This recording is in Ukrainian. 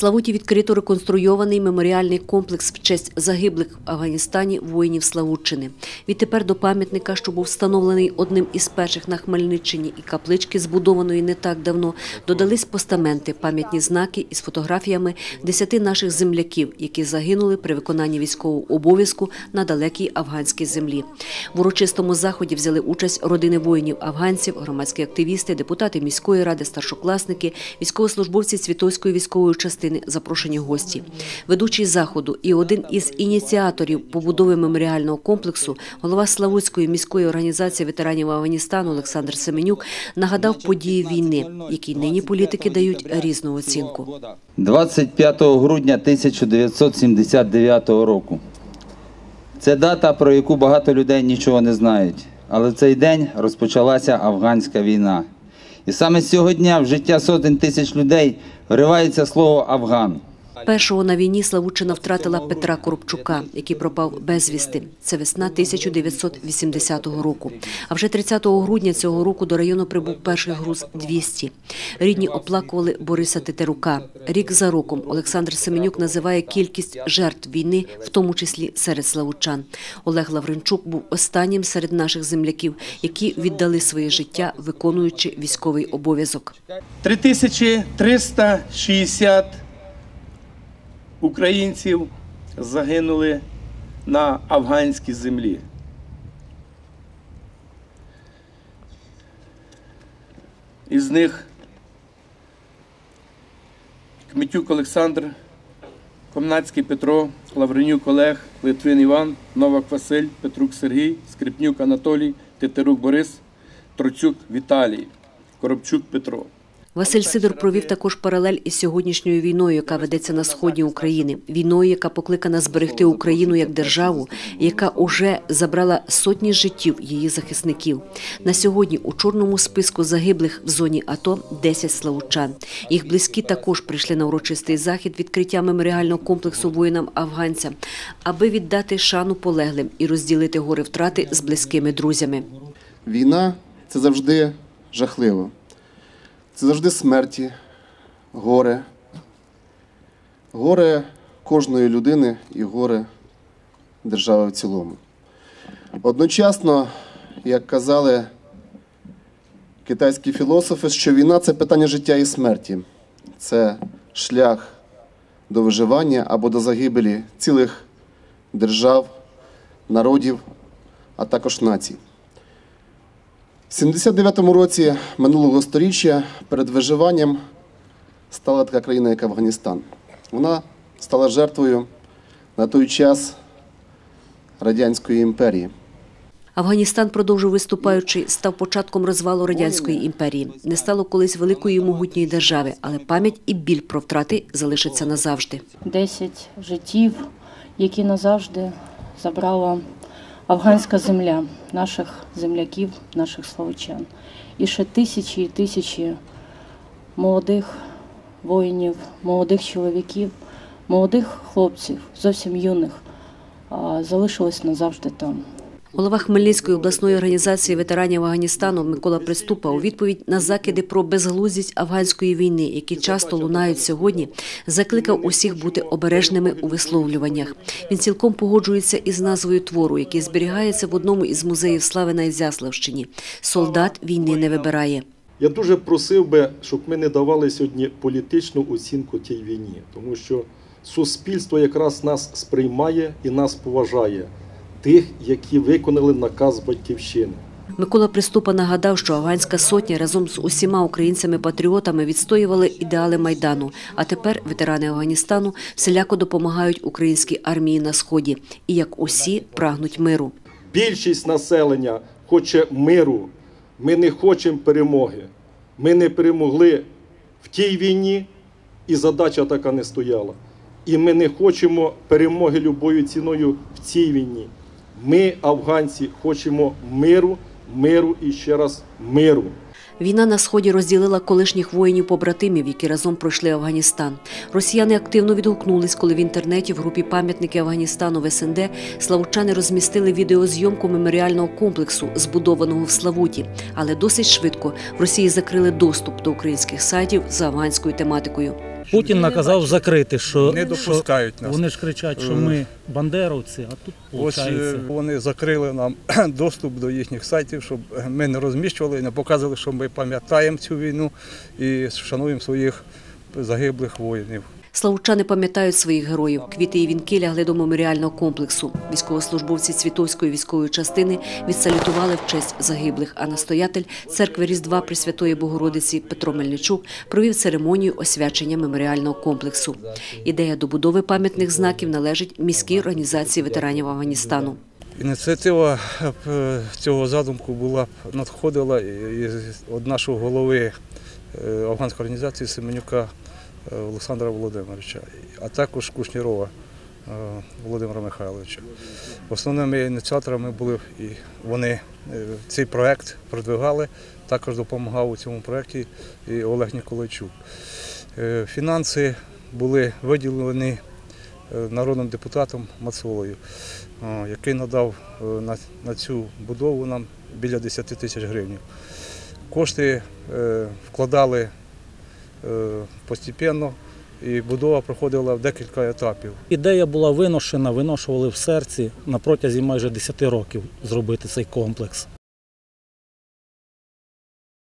Славуті відкрито реконструйований меморіальний комплекс в честь загиблих в Афганістані воїнів Славутчини. Відтепер до пам'ятника, що був встановлений одним із перших на Хмельниччині, і каплички, збудованої не так давно, додались постаменти, пам'ятні знаки із фотографіями десяти наших земляків, які загинули при виконанні військового обов'язку на далекій афганській землі. В урочистому заході взяли участь родини воїнів афганців, громадські активісти, депутати міської ради, старшокласники, військовослужбовці Цвітовської військової частини, запрошені гості. Ведучий заходу і один із ініціаторів побудови меморіального комплексу, голова Славутської міської організації ветеранів Афганістану Олександр Семенюк нагадав події війни, якій нині політики дають різну оцінку. 25 грудня 1979 року. Це дата, про яку багато людей нічого не знають. Але в цей день розпочалася афганська війна. І саме з цього дня в життя сотень тисяч людей вривається слово Афган. Першого на війні Славутчина втратила Петра Коробчука, який пропав безвісти. Це весна 1980 року. А вже 30 грудня цього року до району прибув перший груз 200. Рідні оплакували Бориса Тетерука. Рік за роком Олександр Семенюк називає кількість жертв війни, в тому числі серед славучан. Олег Лавренчук був останнім серед наших земляків, які віддали своє життя, виконуючи військовий обов'язок. 3360 українців загинули на афганській землі. Із них Кмітюк Олександр, Комнацький Петро, Лавренюк Олег, Литвин Іван, Новак Василь, Петрук Сергій, Скрипнюк Анатолій, Тетерук Борис, Троцюк Віталій, Коробчук Петро. Василь Сидор провів також паралель із сьогоднішньою війною, яка ведеться на сході України. Війною, яка покликана зберегти Україну як державу, яка уже забрала сотні життів її захисників. На сьогодні у чорному списку загиблих в зоні АТО 10 славучан. Їх близькі також прийшли на урочистий захід відкриття меморіального комплексу воїнам-афганцям, аби віддати шану полеглим і розділити гори втрати з близькими друзями. Війна це завжди жахливо. Це завжди смерті, горе. Горе кожної людини і горе держави в цілому. Одночасно, як казали китайські філософи, що війна це питання життя і смерті, це шлях до виживання або до загибелі цілих держав, народів, а також націй. В 79-му році минулого століття перед виживанням стала така країна, як Афганістан. Вона стала жертвою на той час Радянської імперії. Афганістан, продовжив виступаючи, став початком розвалу радянської імперії. Не стало колись великої і могутньої держави, але пам'ять і біль про втрати залишаться назавжди. 10 життів, які назавжди забрала афганська земля наших земляків, наших словичан. І ще тисячі і тисячі молодих воїнів, молодих чоловіків, молодих хлопців, зовсім юних, залишились назавжди там. Голова Хмельницької обласної організації ветеранів Афганістану Микола Приступа у відповідь на закиди про безглуздість афганської війни, які часто лунають сьогодні, закликав усіх бути обережними у висловлюваннях. Він цілком погоджується із назвою твору, який зберігається в одному із музеїв слави на Ізяславщині. Солдат війни не вибирає. Я дуже просив би, щоб ми не давали сьогодні політичну оцінку тій війні, тому що суспільство якраз нас сприймає і нас поважає, тих, які виконали наказ батьківщини. Микола Приступа нагадав, що афганська сотня разом з усіма українцями-патріотами відстоювали ідеали майдану. А тепер ветерани Афганістану всіляко допомагають українській армії на сході і як усі прагнуть миру. Більшість населення хоче миру. Ми не хочемо перемоги. Ми не перемогли в тій війні, і задача така не стояла. І ми не хочемо перемоги любою ціною в цій війні. Ми, афганці, хочемо миру, миру і ще раз миру. Війна на сході розділила колишніх воїнів-побратимів, які разом пройшли Афганістан. Росіяни активно відгукнулись, коли в інтернеті в групі пам'ятники Афганістану в СНД славучани розмістили відеозйомку меморіального комплексу, збудованого в Славуті. Але досить швидко в Росії закрили доступ до українських сайтів з афганською тематикою. Путін наказав закрити, що Не допускають нас. Вони ж кричать, що Е. ми бандеровці, а тут Ось е, виходить. вони закрили нам доступ до їхніх сайтів, щоб ми не розміщували, не показували, що ми пам'ятаємо цю війну і шануємо своїх загиблих воїнів. Славучани пам'ятають своїх героїв. Квіти і вінки лягли до меморіального комплексу. Військовослужбовці Цвітовської військової частини відсалютували в честь загиблих, а настоятель церкви Різдва Пресвятої Богородиці Петро Мельничук провів церемонію освячення меморіального комплексу. Ідея добудови пам'ятних знаків належить міській організації ветеранів Афганістану. Ініціатива е, цього задумку була надходила від нашого голови е, афганської організації Семенюка Олександра Володимировича, а також Кушнірова е, Володимира Михайловича. Основними ініціаторами були і вони е, цей проект продвигали. Також допомагав у цьому проєкті і Олег Ніколайчук. Е, Фінанси були виділені народним депутатом Мацолою, який надав на, цю будову нам біля 10 тисяч гривень. Кошти вкладали постепенно, і будова проходила в декілька етапів. Ідея була виношена, виношували в серці на протязі майже 10 років зробити цей комплекс.